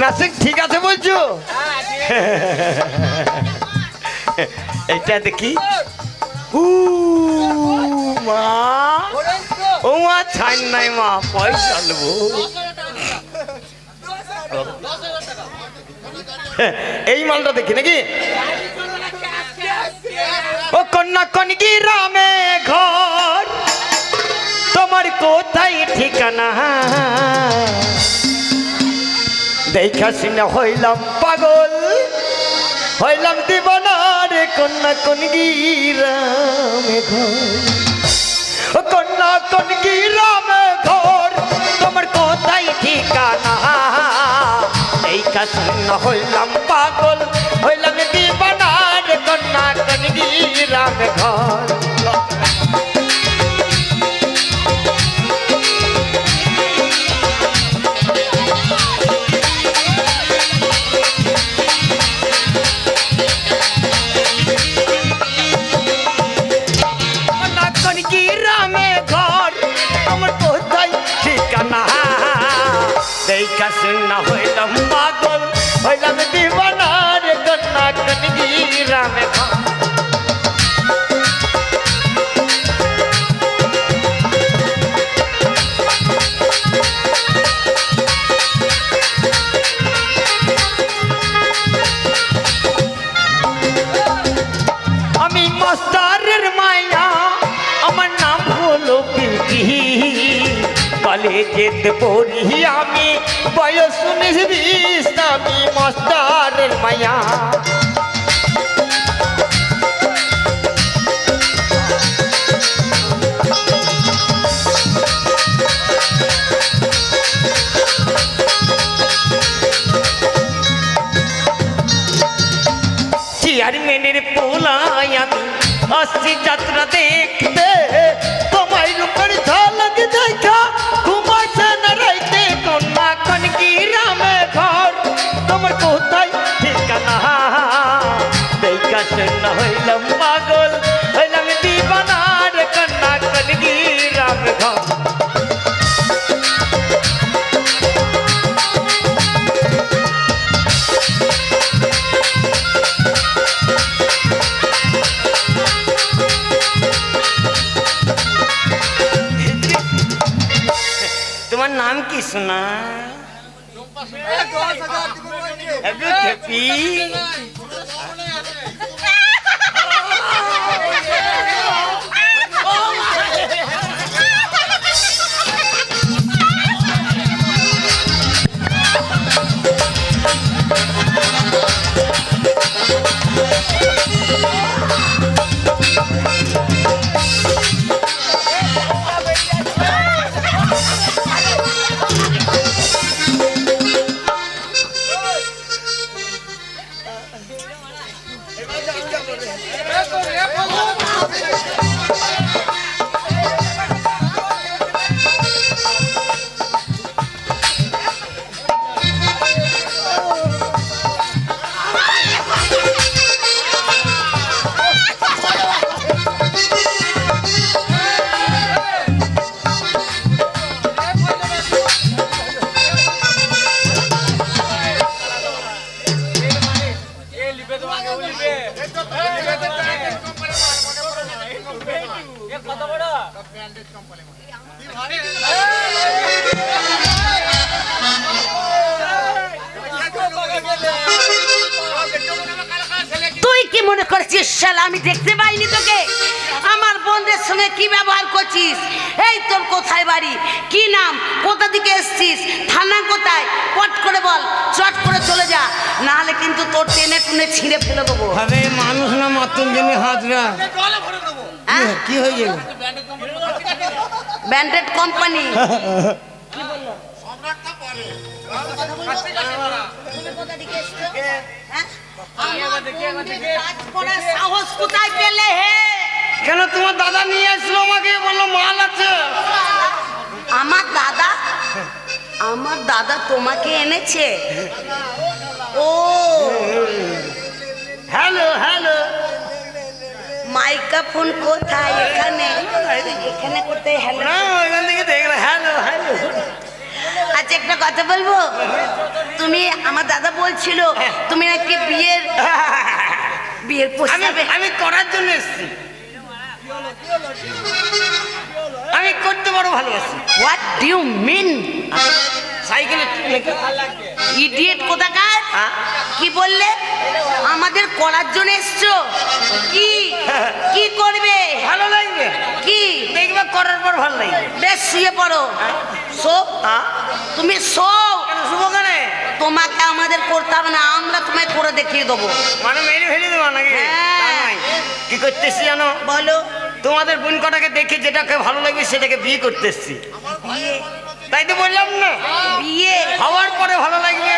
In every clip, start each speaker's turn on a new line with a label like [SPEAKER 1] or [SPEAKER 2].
[SPEAKER 1] Message ঠিক আছে বলছো? এটা দেখি উ মা। ও মা ছাই নাই মা, পয়সা নেব। এই মালটা দেখি নাকি? ও কন্যা কনকি রামে ঘর, তোমার কোথায় ঠিকানা? দেখা শুনে হইলাম পাগল। হইলাম দিবানার কন্যা কনকি রামে ঘর কন্যা কনকি রামে ঘর, তোমার কোথায় ঠিকানা। এই কাশন হইলাম পাগল, হইলাম দিবানার কন্যা কনকি রামে ঘর। দেখা শুনা হইলাম পাগল হইলাম দিবানার কন্যা কনগি রামে ঘর। কলেজেতে পড়ি আমি। বয়স উনিশ আমি মাস্টারের মায়া। চেয়ারম্যানের পোলায় আমি আসছি যাত্রা দেখতে। নাম
[SPEAKER 2] তুই কি মনে করছিস শালা? আমি দেখতে পাইনি তোকে। আমার বোনদের সঙ্গে কি ব্যবহার করছিস? এই তোর কোথায় বাড়ি? কি নাম? কোথা থেকে এসছিস? থানা কোথায়? পট করে বল চট করে চলে যা। না হলে কিন্তু তোর টেনে টুনে ছিঁড়ে ফেলে দেবো।
[SPEAKER 1] আরে মানুষ না মাতুন জন্য হাজরা
[SPEAKER 2] হ্যাঁ?
[SPEAKER 1] কি হয়ে গেল?
[SPEAKER 2] ব্যান্ডেড কোম্পানি সাহস কোথায় পেলে হে
[SPEAKER 1] কেন তোমার দাদা নিয়ে আসলো আমাকে? বলল মাল আছে।
[SPEAKER 2] আমার দাদা? আমার দাদা তোমাকে এনেছে? ও।
[SPEAKER 1] Hello hello.
[SPEAKER 2] মাইকা ফোন কোথায়? এখানে। এখানে করতে হ্যালো?
[SPEAKER 1] ওইখান থেকে দেখলাম হ্যালো হ্যালো।
[SPEAKER 2] আচ্ছা একটা কথা বলব? তুমি আমার দাদা বলছিল তুমি নাকি বিয়ের বিয়ের
[SPEAKER 1] আমি
[SPEAKER 2] প্রস্তাবে
[SPEAKER 1] আমি করার জন্য এসেছি। আমি করতে বড় ভালোবাসি।
[SPEAKER 2] হোয়াট ডিউ মিন
[SPEAKER 1] সাইকেলে
[SPEAKER 2] ইডিয়েট কোথাকার?
[SPEAKER 1] হ্যাঁ?
[SPEAKER 2] কি বললে? আমাদের করার জন্য এসছো? কি? কি করবে?
[SPEAKER 1] ভালো লাগবে।
[SPEAKER 2] কি?
[SPEAKER 1] দেখবে করার পর ভালো লাগবে।
[SPEAKER 2] বেশ শুয়ে পড়ো। শো।
[SPEAKER 1] হ্যাঁ?
[SPEAKER 2] তুমি শো।
[SPEAKER 1] কেন শুভ কেনে
[SPEAKER 2] তোমাকে আমাদের করতে হবে না আমরা তোমায় করে দেখিয়ে দেবো।
[SPEAKER 1] মানে মেরে ফেলে দেবো নাকি?
[SPEAKER 2] হ্যাঁ।
[SPEAKER 1] কি করতেছি জানো?
[SPEAKER 2] বলো।
[SPEAKER 1] তোমাদের বোন কটাকে দেখে যেটাকে ভালো লাগবে সেটাকে বিয়ে করতে এসছি।
[SPEAKER 2] বিয়ে
[SPEAKER 1] তাই তো বললাম না।
[SPEAKER 2] বিয়ে?
[SPEAKER 1] হওয়ার পরে ভালো লাগবে।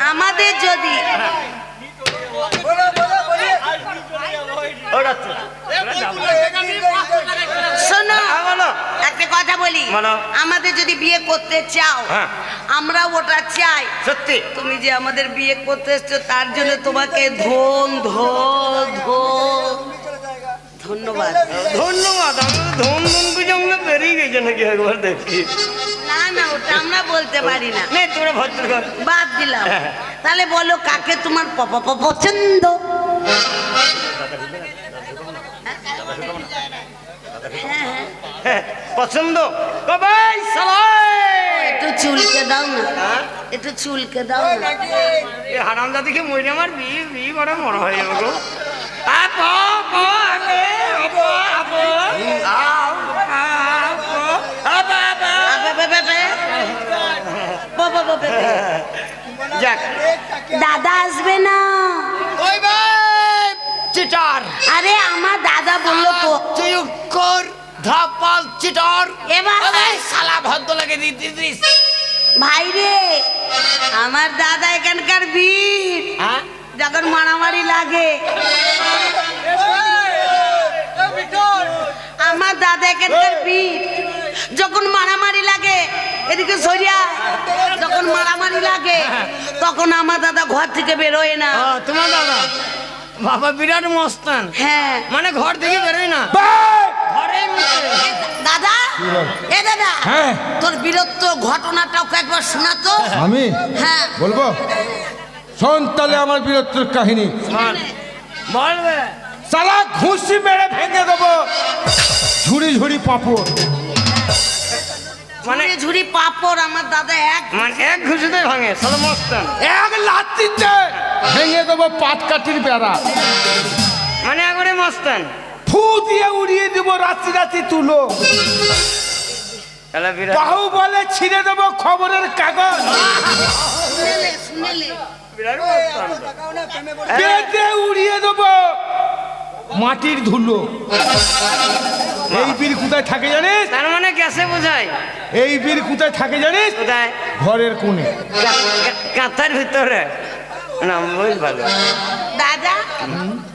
[SPEAKER 2] আমাদের যদি শোনো
[SPEAKER 1] হ্যাঁ।
[SPEAKER 2] একটা কথা বলি। আমাদের যদি বিয়ে করতে চাও
[SPEAKER 1] হ্যাঁ।
[SPEAKER 2] আমরা ওটা চাই।
[SPEAKER 1] সত্যি?
[SPEAKER 2] তুমি যে আমাদের বিয়ে করতে এসছো তার জন্য তোমাকে ধন ধন ধন। ধন্যবাদ।
[SPEAKER 1] ধন্যবাদ আমি ধন ধন করে আমরা বেরিয়ে গেছে নাকি একবার দেখি।
[SPEAKER 2] না না আমরা বলতে পারি না।
[SPEAKER 1] নে তোরা ভদ্র কর
[SPEAKER 2] বাদ দিলাম। তাহলে বলো কাকে তোমার পছন্দ? হ্যাঁ, হ্যাঁ।
[SPEAKER 1] পছন্দ? কবাই সালাই
[SPEAKER 2] একটু চুলকে দাও না।
[SPEAKER 1] হ্যাঁ?
[SPEAKER 2] একটু চুলকে দাও না।
[SPEAKER 1] এ হারাম দাদিকে মরে আমার বিয়ে বিয়ে করে মনে হয় যাবে গো আপো আপো আপো যাক।
[SPEAKER 2] দাদা আসবে না।
[SPEAKER 1] ওই ভাই চিটার।
[SPEAKER 2] আরে আমার দাদা বলল তো।
[SPEAKER 1] চুপ কর ধাপাল চিটার।
[SPEAKER 2] এবার
[SPEAKER 1] শালা ভদ্র লাগে দিদি
[SPEAKER 2] ভাই রে আমার দাদা এখানকার বীর।
[SPEAKER 1] হ্যাঁ?
[SPEAKER 2] যখন মারামারি লাগে। আমার দাদা এখানকার বীর। যখন মারামারি লাগে এদিকে সরিয়া যখন মারামারি লাগে তখন আমার দাদা ঘর থেকে বেরোয় না।
[SPEAKER 1] তোমার দাদা? বাবা বিরাট মস্তান।
[SPEAKER 2] হ্যাঁ।
[SPEAKER 1] মানে ঘর থেকে বেরোয় না? ঘরে
[SPEAKER 2] দাদা এ দাদা
[SPEAKER 3] হ্যাঁ।
[SPEAKER 2] তোর বীরত্ব ঘটনাটাও একবার শোনাতো?
[SPEAKER 3] আমি?
[SPEAKER 2] হ্যাঁ।
[SPEAKER 3] বলব? শোন তাহলে আমার বীরত্বের কাহিনী।
[SPEAKER 1] বলবে
[SPEAKER 3] সালা ঘুষি মেরে ভেঙে দেবো। ঝুড়ি ঝুড়ি পাপড়।
[SPEAKER 1] মানে
[SPEAKER 2] ঝুড়ি পাপড় আমার দাদা এক
[SPEAKER 1] মানে এক ঘুষিতে ভাঙে সালা মস্তান
[SPEAKER 3] এক লাত্তিতে ভেঙে দেবো পাটকাঠির বেড়া।
[SPEAKER 1] মানে একবারে মস্তান
[SPEAKER 3] ফু দিয়ে উড়িয়ে দেবো রাত্রি রাত্রি তুলো। বাহু বলে ছিঁড়ে দেবো খবরের কাগজ।
[SPEAKER 2] শুনেলে শুনেলে।
[SPEAKER 1] বিরাট মস্তান
[SPEAKER 3] বেঁধে উড়িয়ে দেবো। মাটির ধুলো। এই বীর কোথায় থাকে জানিস?
[SPEAKER 1] তার মানে গ্যাসে বোঝায়
[SPEAKER 3] এই বীর কোথায় থাকে জানিস?
[SPEAKER 1] কোথায়?
[SPEAKER 3] ঘরের কোণে।
[SPEAKER 1] কাঁথার ভিতরে। না বুঝ ভালো।
[SPEAKER 2] দাদা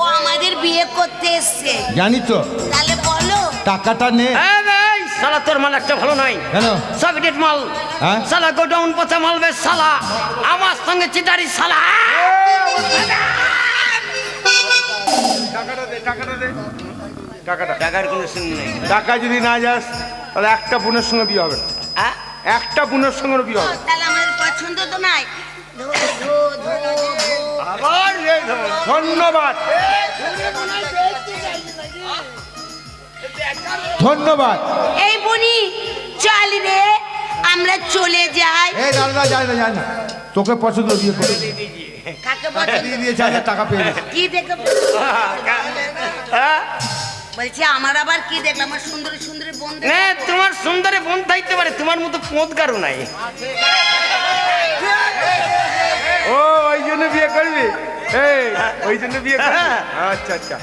[SPEAKER 2] ও আমাদের বিয়ে করতে এসছে।
[SPEAKER 3] জানি তো?
[SPEAKER 2] তাহলে বলো।
[SPEAKER 3] টাকাটা নে।
[SPEAKER 1] এই ভাই, শালা তোর মাল একটা ভালো নাই।
[SPEAKER 3] কেন?
[SPEAKER 1] চকলেট মাল।
[SPEAKER 3] হ্যাঁ?
[SPEAKER 1] শালা গোডাউন পচা মাল বে শালা। আমার সঙ্গে চিটারি শালা। টাকার কোনো শুনি নেই।
[SPEAKER 3] টাকা যদি না যাস তাহলে একটা বোনের সঙ্গে বিয়ে হবে না।
[SPEAKER 1] হ্যাঁ?
[SPEAKER 3] একটা বোনের সঙ্গে বিয়ে হবে
[SPEAKER 2] তাহলে আমাদের পছন্দ তো নাই। ধো ধো ধো ধো
[SPEAKER 1] আবার ধর।
[SPEAKER 3] ধন্যবাদ। ধন্যবাদ।
[SPEAKER 2] এই বনি চল রে আমরা চলে যাই।
[SPEAKER 3] এই না যায় না যায় না তোকে পছন্দ বিয়ে করে।
[SPEAKER 2] কাকে পছন্দ?
[SPEAKER 3] দিয়ে দিয়েছে হাজার টাকা পেয়ে গেছে।
[SPEAKER 2] কি দেখে
[SPEAKER 1] হ্যাঁ?
[SPEAKER 2] বলছি আমার আবার কি দেখলাম? আমার সুন্দরী সুন্দরী বোন।
[SPEAKER 1] না তোমার সুন্দরে বোন থাকতে পারে তোমার মতো পোঁত কারও নাই।
[SPEAKER 3] ও ওই জন্য বিয়ে করবি? এই ওই জন্য বিয়ে করবি? আচ্ছা আচ্ছা।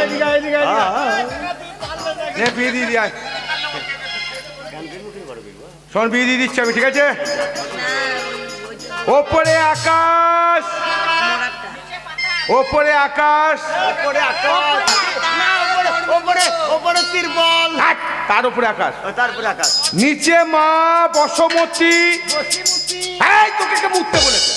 [SPEAKER 3] এদিকে এদিকে নে বিয়ে দিয়ে দিয়ে আয়। শোন বিয়ে দিয়ে দিচ্ছি আমি ঠিক আছে? ওপরে আকাশ। ওপরে আকাশ।
[SPEAKER 1] ওপরে আকাশ। ওপরে ওপরে ওপরে
[SPEAKER 3] তার উপরে আকাশ।
[SPEAKER 1] তারপরে আকাশ।
[SPEAKER 3] নিচে মা বসমতী এই তোকে কে মুততে বলেছে?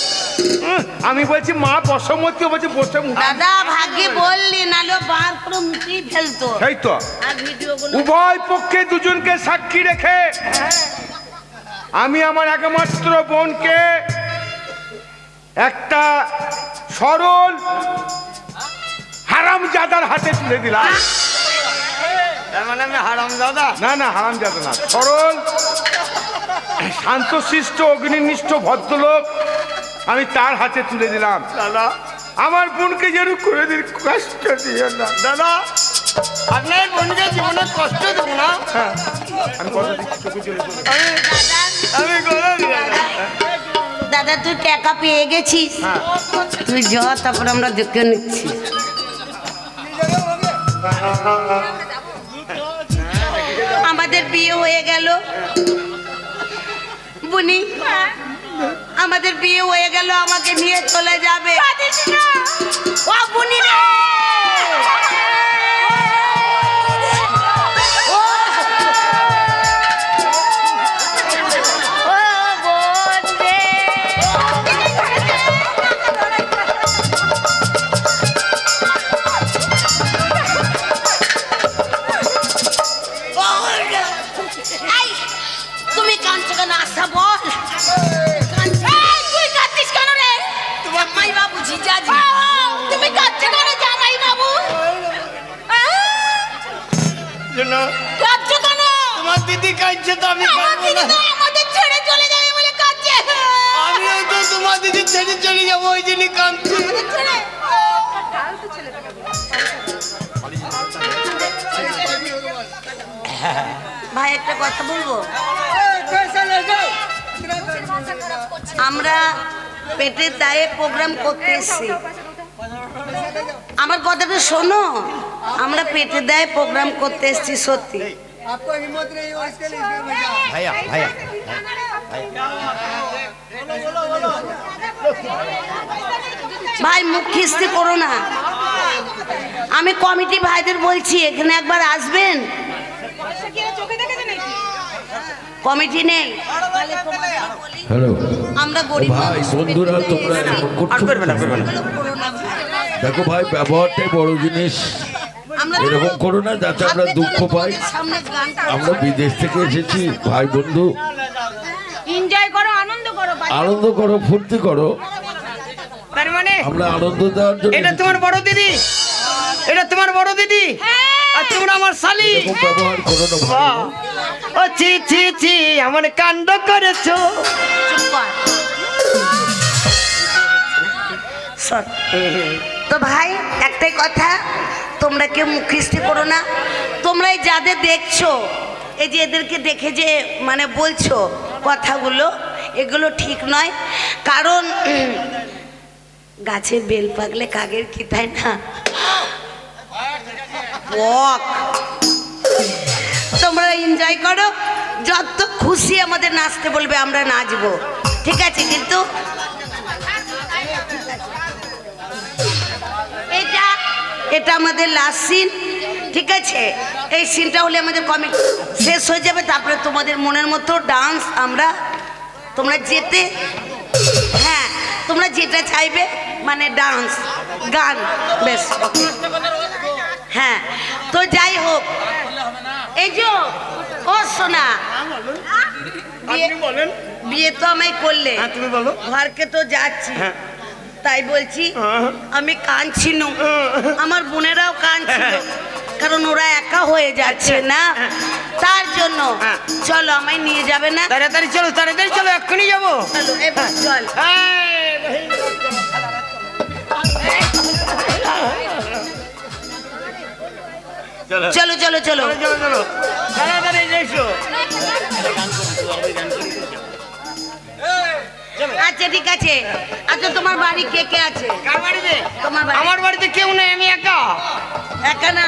[SPEAKER 3] আমি বলছি মা বসমতী ও বলছি বসে
[SPEAKER 2] দাদা ভাগ্যে বললি নালো বার করে মুখেই ফেলতো।
[SPEAKER 3] সেই তো।
[SPEAKER 2] আর ভিডিও গুলো
[SPEAKER 3] উভয় পক্ষে দুজনকে সাক্ষী রেখে আমি আমার একমাত্র বোনকে একটা সরল হারামজাদার হাতে তুলে দিলাম।
[SPEAKER 1] মানে হারাম
[SPEAKER 3] না না হারামজাদা না সরল শান্তশিষ্ট অগ্নিনিষ্ঠ ভদ্রলোক আমি তার হাতে তুলে দিলাম।
[SPEAKER 1] দাদা।
[SPEAKER 3] আমার বোনকে যেন করে দিন কষ্ট দিও না।
[SPEAKER 1] দাদা আপনার বোনকে জীবনে কষ্ট দেবো না?
[SPEAKER 3] হ্যাঁ, আমি কথা দিচ্ছি চোখে চলে
[SPEAKER 1] আমি আমি করে দিই দাদা।
[SPEAKER 2] তুই টাকা পেয়ে গেছিস?
[SPEAKER 3] হ্যাঁ।
[SPEAKER 2] তুই যা তারপর আমরা দেখে নিচ্ছি। আমাদের বিয়ে হয়ে গেল। বুনি আমাদের বিয়ে হয়ে গেল আমাকে নিয়ে চলে যাবে। ও বুনি রে! কেন আশা বল। তুই কাঁদছিস কেন রে? জামাই বাবু জিজাজি তুমি কাঁদছো কেন জামাই বাবু কাঁদছো কেন?
[SPEAKER 1] তোমার দিদি কাঁদছে তো আমি না।
[SPEAKER 2] তো আমাদের ছেড়ে চলে যাবে বলে কাঁদছে।
[SPEAKER 1] আমিও তো তোমার দিদি ছেড়ে চলে যাব ওই জন্যই কাঁদছি।
[SPEAKER 2] ভাই একটা কথা বলব? আমরা পেটের দায়ে প্রোগ্রাম করতে এসেছি। আমার কথাটা শোনো। আমরা পেটের দায়ে প্রোগ্রাম করতে এসেছি সত্যি। ভাই মুখ খিস্তি করো না। আমি কমিটি ভাইদের বলছি এখানে একবার আসবেন? কমিটি নেই।
[SPEAKER 4] হ্যালো।
[SPEAKER 2] আমরা গরিব
[SPEAKER 4] ভাই বন্ধুরা তোমরা। দেখো ভাই ব্যবহারটাই বড় জিনিস। এরকম করো না যাতে আমরা দুঃখ পাই। আমরা বিদেশ থেকে এসেছি ভাই বন্ধু।
[SPEAKER 2] এনজয় করো আনন্দ করো
[SPEAKER 4] আনন্দ করো ফুর্তি করো।
[SPEAKER 1] তার মানে
[SPEAKER 4] আমরা আনন্দ দেওয়ার জন্য
[SPEAKER 1] এটা তোমার বড় দিদি। এটা তোমার বড় দিদি। আর তোমরা আমার শালি।
[SPEAKER 4] ব্যবহার করো না
[SPEAKER 1] ছি ছি ছি, এমন কাণ্ড করেছ।
[SPEAKER 2] তো ভাই, একটাই কথা, তোমরা কেউ মুখিস্তি করো না। তোমরা যাদের দেখছ, এই যে এদেরকে দেখে যে মানে বলছো কথাগুলো, এগুলো ঠিক নয়। কারণ, গাছের বেল পাকলে কাগের কি, তাই না? তোমরা এনজয় করো। যত খুশি আমাদের নাচতে বলবে, আমরা নাচবো। ঠিক আছে, কিন্তু এটা এটা আমাদের লাস্ট সিন ঠিক আছে? এই সিনটা হলে আমাদের কমেডি শেষ হয়ে যাবে, তারপরে তোমাদের মনের মতো ডান্স আমরা, তোমরা যেতে হ্যাঁ তোমরা যেটা চাইবে মানে ডান্স গান বেশ হ্যাঁ তো যাই হোক, এই যে ও সোনা। বিয়ে-
[SPEAKER 1] আপনি বলেন।
[SPEAKER 2] বিয়ে তো আমায় করলে।
[SPEAKER 1] হ্যাঁ তুমি বলো।
[SPEAKER 2] ঘরকে তো যাচ্ছি।
[SPEAKER 1] হ্যাঁ।
[SPEAKER 2] তাই বলছি
[SPEAKER 1] হ্যাঁ।
[SPEAKER 2] আমি কাঁদছিল আমার বোনেরাও কাঁদছিল কারণ ওরা একা হয়ে যাচ্ছে না। তার জন্য। চলো আমায় নিয়ে যাবে না।
[SPEAKER 1] তাড়াতাড়ি চলো তাড়াতাড়ি চলো এক্ষুনি যাব।
[SPEAKER 2] চল
[SPEAKER 1] ভাই। চলো।
[SPEAKER 2] চলো চলো চলো।
[SPEAKER 1] চলো চলো চলো তাড়াতাড়ি এসো।
[SPEAKER 2] আচ্ছা ঠিক আছে। আচ্ছা তোমার বাড়ি কে কে আছে? তোমার
[SPEAKER 1] আমার বাড়িতে কেউ নেই আমি একা।
[SPEAKER 2] একা না?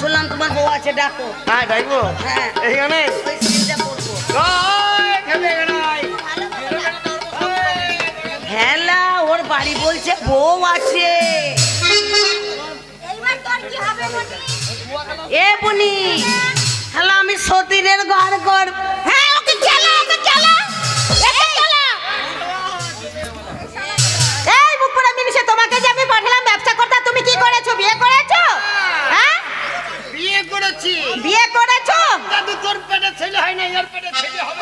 [SPEAKER 2] শুনলাম তোমার বউ আছে ডাকো।
[SPEAKER 1] হ্যাঁ ডাকবো?
[SPEAKER 2] হ্যাঁ।
[SPEAKER 1] এইখানে।
[SPEAKER 2] হ্যালা ওর বাড়ি বলছে বউ আছে। এ বুনি। হ্যালো আমি সতীনের ঘর কর। হ্যাঁ ওকে চালা ওকে চালা মিনিষে তোমাকে যে আমি পাঠালাম ব্যবসা করতে তুমি কি করেছ? বিয়ে করেছ? হ্যাঁ?
[SPEAKER 1] বিয়ে করেছি।
[SPEAKER 2] বিয়ে করেছ?
[SPEAKER 1] দাদু তোর পেটে ছেলে হয় না এর পেটে ছেলে হবে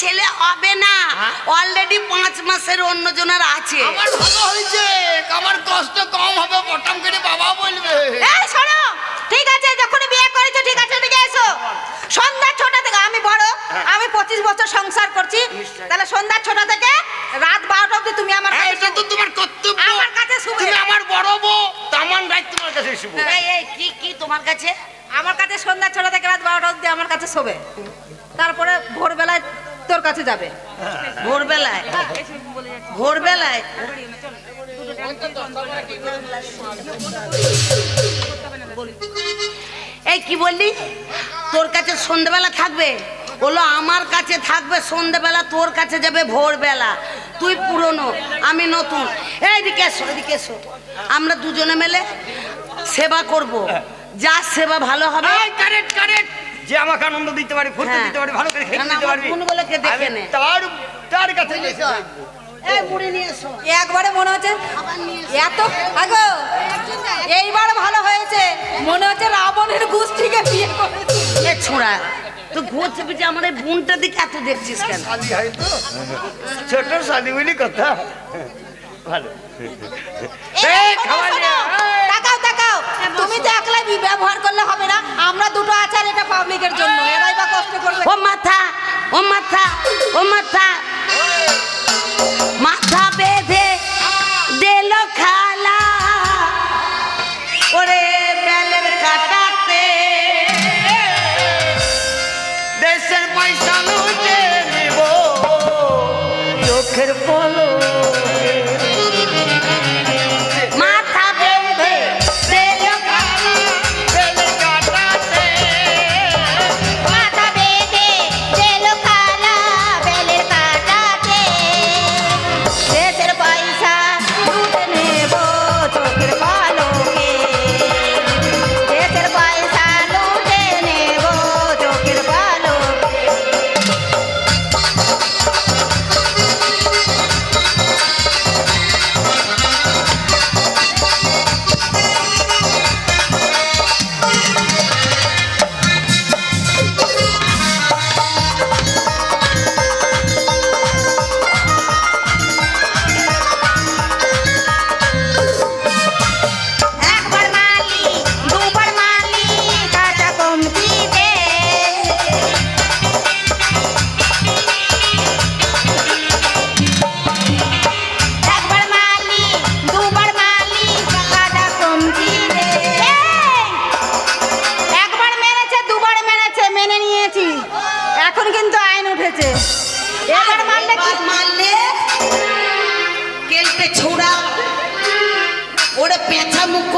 [SPEAKER 2] ছেলে হবে না।
[SPEAKER 1] হ্যাঁ?
[SPEAKER 2] অলরেডি পাঁচ মাসের অন্য জনের আছে।
[SPEAKER 1] আমার ভালো হয়েছে। আমার কষ্ট কম হবে পটাম করে বাবা বলবে।
[SPEAKER 5] এই শোনো ঠিক আছে যখন বিয়ে করেছ ঠিক আছে ঠিক এসো। সন্ধ্যা ছটা থেকে আমি বড় আমি পঁচিশ বছর সংসার করছি। তাহলে সন্ধ্যা ছটা থেকে রাত বারোটা অব্দি তুমি আমার
[SPEAKER 1] হ্যাঁ,
[SPEAKER 5] কাছে
[SPEAKER 1] এটা তো তোমার কর্তব্য।
[SPEAKER 5] আমার কাছে শুবে।
[SPEAKER 1] তুমি আমার বড় বউ তামান রাত তোমার কাছে শুভ।
[SPEAKER 2] এই, এই, কি কি তোমার কাছে?
[SPEAKER 5] আমার কাছে সন্ধ্যা ছটা থেকে রাত বারোটা অব্দি আমার কাছে শোবে। তারপরে ভোরবেলায় তোর কাছে যাবে।
[SPEAKER 2] ভোরবেলায়। ভোরবেলায়। এই কি বললি? তোর কাছে সন্ধ্যেবেলা থাকবে? বলল, আমার কাছে থাকবে সন্ধ্যেবেলা তোর কাছে যাবে ভোরবেলা। তুই পুরনো, আমি নতুন। এইদিকে এসো এদিকে এসো। আমরা দুজনে মিলে সেবা করব। যার সেবা ভালো হবে।
[SPEAKER 1] Correct correct. যে আমাকে আনন্দ দিতে পারে ফুর্তি
[SPEAKER 2] হ্যাঁ।
[SPEAKER 1] দিতে পারে ভালো করে খেতে দিতে
[SPEAKER 2] আমার
[SPEAKER 1] পারবি। তার তার কাছে
[SPEAKER 2] এই মুড়ি নিয়ে এসো।
[SPEAKER 5] একবারে মনে হচ্ছে
[SPEAKER 2] আবার নিয়ে এসো।
[SPEAKER 5] এত আগো এইবার ভালো হয়েছে। মনে হচ্ছে রাবণের গোষ্ঠীকে বিয়ে করেছে।
[SPEAKER 2] এ ছোড়া ঘুরছে পিছিয়ে আমার এই বোনটার দিকে এত দেখছিস কেন?
[SPEAKER 1] হয় তো। ছোট শালি বলি কথা। ভালো। খাওয়া
[SPEAKER 5] শোনো,
[SPEAKER 1] নিয়ে, এই।
[SPEAKER 5] তাকাও তাকাও তুমি তো একলাই ব্যবহার করলে হবে না। আমরা দুটো আচার এটা পাবলিকের জন্য। এরাই বা কষ্ট করবে।
[SPEAKER 2] ও মাথা ও মাথা ও মাথা। মাথা বেঁধে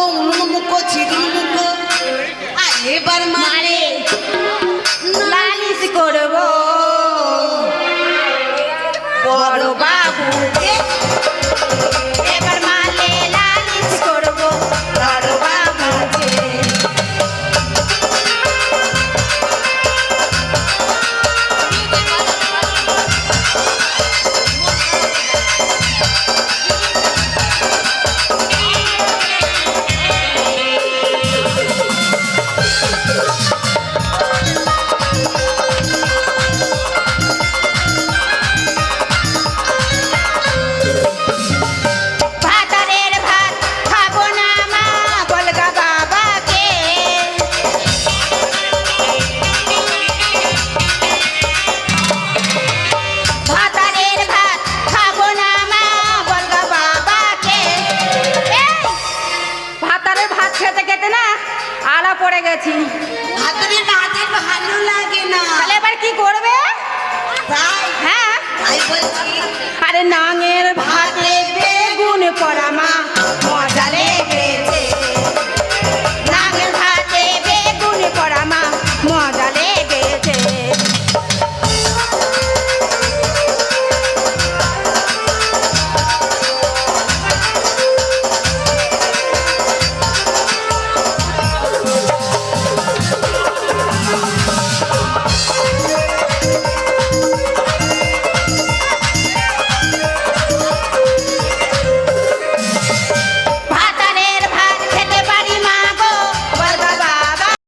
[SPEAKER 2] পেঁচা মুখো উনুন মুখো এবার মারলে Thank you.